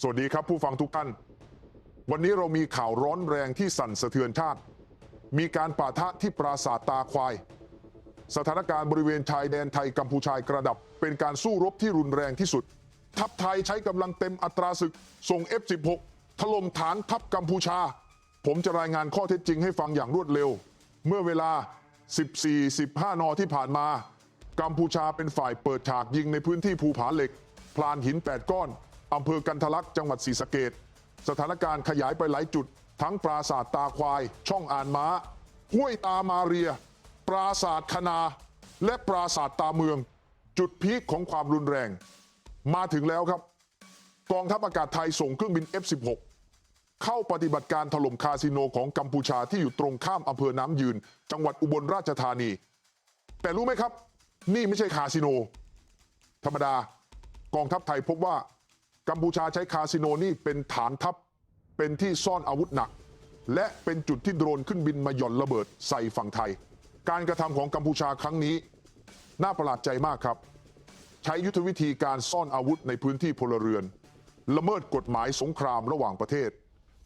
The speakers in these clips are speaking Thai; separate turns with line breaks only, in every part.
สวัสดีครับผู้ฟังทุกท่าน วันนี้เรามีข่าวร้อนแรงที่สั่นสะเทือนชาติ มีการปะทะที่ปราสาทตาควาย สถานการณ์บริเวณชายแดนไทยกัมพูชากระดับ เป็นการสู้รบที่รุนแรงที่สุด ทัพไทยใช้กำลังเต็มอัตราศึก ส่ง F16 ถล่มฐานทัพกัมพูชา ผมจะรายงานข้อเท็จจริงให้ฟังอย่างรวดเร็ว เมื่อเวลา 14-15 นที่ผ่านมา กัมพูชาเป็นฝ่ายเปิดฉากยิงในพื้นที่ภูผาเหล็ก พลานหิน 8 ก้อน อำเภอกันทะลักษ์จังหวัดศรีสะเกดสถานการณ์ขยายไปหลายจุด ทั้งปราสาทตาควาย ช่องอ่านม้า ห้วยตามาเรีย ปราสาทคณา และปราสาทตาเมือง จุดพีคของความรุนแรง มาถึงแล้วครับ กองทัพอากาศไทยส่งเครื่องบิน F16 เข้าปฏิบัติการถล่มคาสิโนของกัมพูชาที่อยู่ตรงข้ามอำเภอน้ำยืน จังหวัดอุบลราชธานี แต่รู้ไหมครับ นี่ไม่ใช่คาสิโน ธรรมดากองทัพไทยพบว่า กัมพูชาใช้คาสิโนนี่เป็นฐานทัพเป็นที่ซ่อนอาวุธหนัก และเป็นจุดที่โดรนขึ้นบินมาหย่อนระเบิดใส่ฝั่งไทย การกระทำของกัมพูชาครั้งนี้ น่าประหลาดใจมากครับ ใช้ยุทธวิธีการซ่อนอาวุธในพื้นที่พลเรือน ละเมิดกฎหมายสงครามระหว่างประเทศ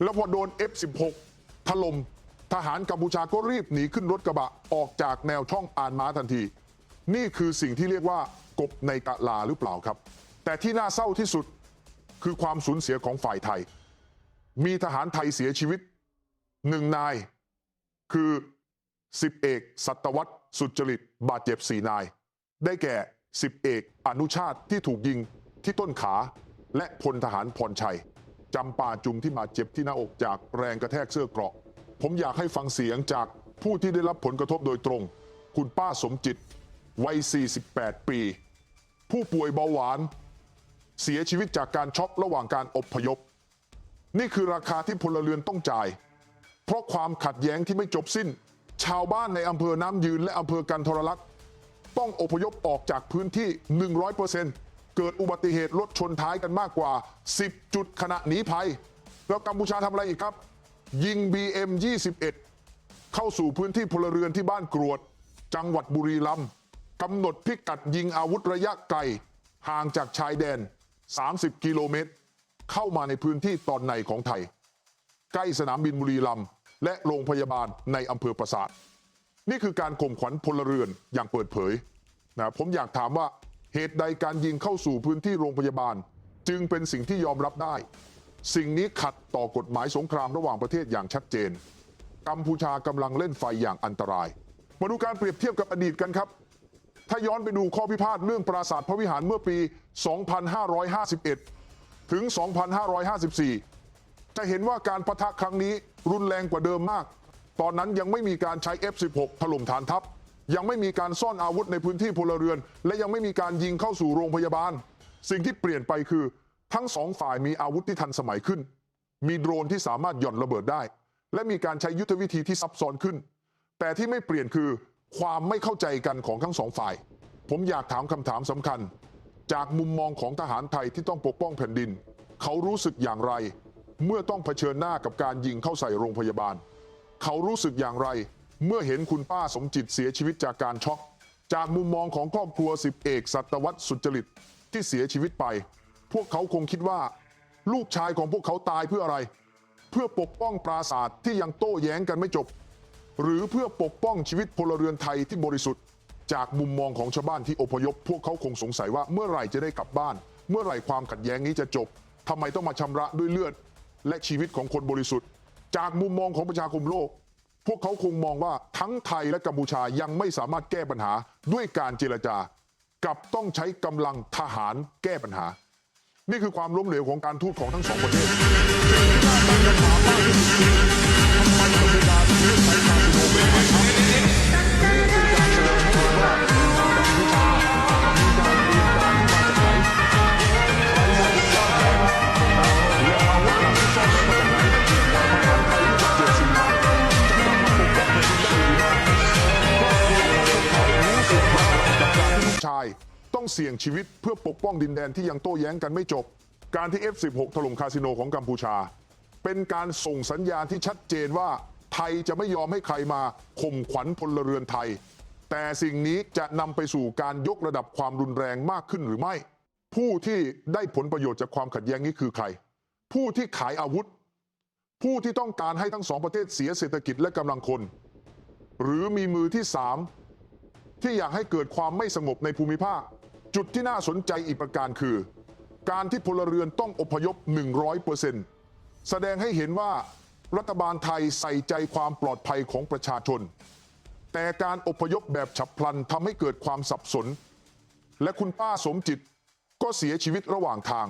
แล้วพอโดน F16 ถล่มทหารกัมพูชาก็รีบหนีขึ้นรถกระบะออกจากแนวช่องอานม้าทันที นี่คือสิ่งที่เรียกว่ากบในกะลาหรือเปล่าครับ แต่ที่น่าเศร้าที่สุด คือความสูญเสียของฝ่ายไทย มีทหารไทยเสียชีวิตหนึ่งนาย คือสิบเอกสัตวัตสุจริตบาดเจ็บสี่นาย ได้แก่สิบเอกอนุชาติที่ถูกยิงที่ต้นขา และพลทหารพรชัยจำปาจุมที่บาดเจ็บที่หน้าอกจากแรงกระแทกเสื้อเกราะ ผมอยากให้ฟังเสียงจากผู้ที่ได้รับผลกระทบโดยตรง คุณป้าสมจิตวัย 48 ปี ผู้ป่วยเบาหวาน เสียชีวิตจากการช็อกระหว่างการอบพยพ นี่คือราคาที่พลเรือนต้องจ่าย เพราะความขัดแย้งที่ไม่จบสิ้น ชาวบ้านในอำเภอน้ำยืนและอำเภอกันทรลักษณ์ต้องอพยพออกจากพื้นที่ 100%เกิดอุบัติเหตุรถชนท้ายกันมากกว่า 10 จุดขณะหนีภัย แล้วกัมพูชาทำอะไรอีกครับ ยิง BM 21เข้าสู่พื้นที่พลเรือนที่บ้านกรวด จังหวัดบุรีรัมย์กำหนดพิกัดยิงอาวุธระยะไกลห่างจากชายแดน 30 กิโลเมตร เข้ามาในพื้นที่ตอนในของไทย ใกล้สนามบินบุรีรัมย์และโรงพยาบาลในอำเภอปราสาท นี่คือการข่มขวัญพลเรือนอย่างเปิดเผยนะผมอยากถามว่าเหตุใดการยิงเข้าสู่พื้นที่โรงพยาบาล จึงเป็นสิ่งที่ยอมรับได้ สิ่งนี้ขัดต่อกฎหมายสงครามระหว่างประเทศอย่างชัดเจน กัมพูชากำลังเล่นไฟอย่างอันตราย มาดูการเปรียบเทียบกับอดีตกันครับ ถ้าย้อนไปดูข้อพิพาทเรื่องปราสาทพระวิหารเมื่อปี 2551 ถึง 2554 จะเห็นว่าการประทะครั้งนี้รุนแรงกว่าเดิมมาก ตอนนั้นยังไม่มีการใช้ F16 ถล่มฐานทัพ ยังไม่มีการซ่อนอาวุธในพื้นที่พลเรือน และยังไม่มีการยิงเข้าสู่โรงพยาบาล สิ่งที่เปลี่ยนไปคือทั้งสองฝ่ายมีอาวุธที่ทันสมัยขึ้น มีโดรนที่สามารถหย่อนระเบิดได้ และมีการใช้ยุทธวิธีที่ซับซ้อนขึ้น แต่ที่ไม่เปลี่ยนคือ ความไม่เข้าใจกันของทั้งสองฝ่าย ผมอยากถามคำถามสำคัญ จากมุมมองของทหารไทยที่ต้องปกป้องแผ่นดิน เขารู้สึกอย่างไร เมื่อต้องเผชิญหน้ากับการยิงเข้าใส่โรงพยาบาล เขารู้สึกอย่างไร เมื่อเห็นคุณป้าสมจิตเสียชีวิตจากการช็อกจากมุมมองของครอบครัวสิบเอกสัตวัตสุจริตที่เสียชีวิตไป พวกเขาคงคิดว่า ลูกชายของพวกเขาตายเพื่ออะไร เพื่อปกป้องปราสาทที่ยังโต้แย้งกันไม่จบ หรือเพื่อปกป้องชีวิตพลเรือนไทยที่บริสุทธิ์ จากมุมมองของชาวบ้านที่อพยพ พวกเขาคงสงสัยว่าเมื่อไหร่จะได้กลับบ้าน เมื่อไหร่ความขัดแย้งนี้จะจบทำไมต้องมาชำระด้วยเลือด และชีวิตของคนบริสุทธิ์ จากมุมมองของประชาคมโลก พวกเขาคงมองว่าทั้งไทยและกัมพูชายังไม่สามารถแก้ปัญหาด้วยการเจรจากับต้องใช้กำลังทหารแก้ปัญหา นี่คือความล้มเหลวของการทูตของทั้งสองประเทศ เสี่ยงชีวิตเพื่อปกป้องดินแดนที่ยังโต้แย้งกันไม่จบ การที่ F16 ถล่มคาสิโนของกัมพูชา เป็นการส่งสัญญาณที่ชัดเจนว่าไทยจะไม่ยอมให้ใครมาข่มขวัญพลเรือนไทย แต่สิ่งนี้จะนำไปสู่การยกระดับความรุนแรงมากขึ้นหรือไม่ ผู้ที่ได้ผลประโยชน์จากความขัดแย้งนี้คือใคร ผู้ที่ขายอาวุธ ผู้ที่ต้องการให้ทั้งสองประเทศเสียเศรษฐกิจและกำลังคน หรือมีมือที่สามที่อยากให้เกิดความไม่สงบในภูมิภาค จุดที่น่าสนใจอีกประการคือ การที่พลเรือนต้องอพยพ 100%แสดงให้เห็นว่ารัฐบาลไทยใส่ใจความปลอดภัยของประชาชน แต่การอพยพแบบฉับพลันทำให้เกิดความสับสน และคุณป้าสมจิตก็เสียชีวิตระหว่างทาง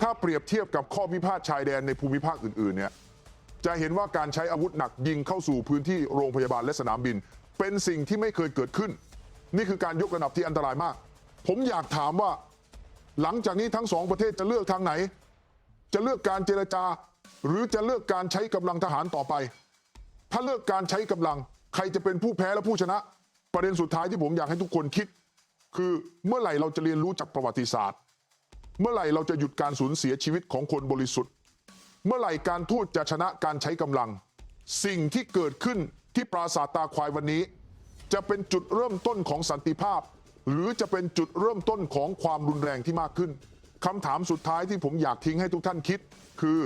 ถ้าเปรียบเทียบกับข้อพิพาทชายแดนในภูมิภาคอื่นๆเนี่ยจะเห็นว่าการใช้อาวุธหนักยิงเข้าสู่พื้นที่โรงพยาบาลและสนามบิน เป็นสิ่งที่ไม่เคยเกิดขึ้น นี่คือการยกระดับที่อันตรายมาก ผมอยากถามว่า หลังจากนี้ทั้งสองประเทศจะเลือกทางไหน จะเลือกการเจรจา หรือจะเลือกการใช้กำลังทหารต่อไป ถ้าเลือกการใช้กำลัง ใครจะเป็นผู้แพ้และผู้ชนะ ประเด็นสุดท้ายที่ผมอยากให้ทุกคนคิด คือเมื่อไหร่เราจะเรียนรู้จากประวัติศาสตร์ เมื่อไหร่เราจะหยุดการสูญเสียชีวิตของคนบริสุทธิ์ เมื่อไหร่การทูตจะชนะการใช้กำลัง สิ่งที่เกิดขึ้นที่ปราสาทตาควายวันนี้ จะเป็นจุดเริ่มต้นของสันติภาพ หรือจะเป็นจุดเริ่มต้นของความรุนแรงที่มากขึ้นคำถามสุดท้ายที่ผมอยากทิ้งให้ทุกท่านคิด คือ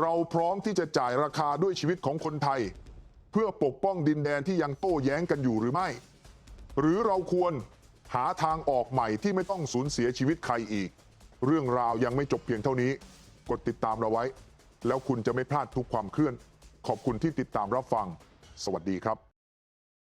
เราพร้อมที่จะจ่ายราคาด้วยชีวิตของคนไทย เพื่อปกป้องดินแดนที่ยังโต้แย้งกันอยู่หรือไม่ หรือเราควรหาทางออกใหม่ที่ไม่ต้องสูญเสียชีวิตใครอีก เรื่องราวยังไม่จบเพียงเท่านี้ กดติดตามเราไว้ แล้วคุณจะไม่พลาดทุกความเคลื่อน ขอบคุณที่ติดตามรับฟัง สวัสดีครับ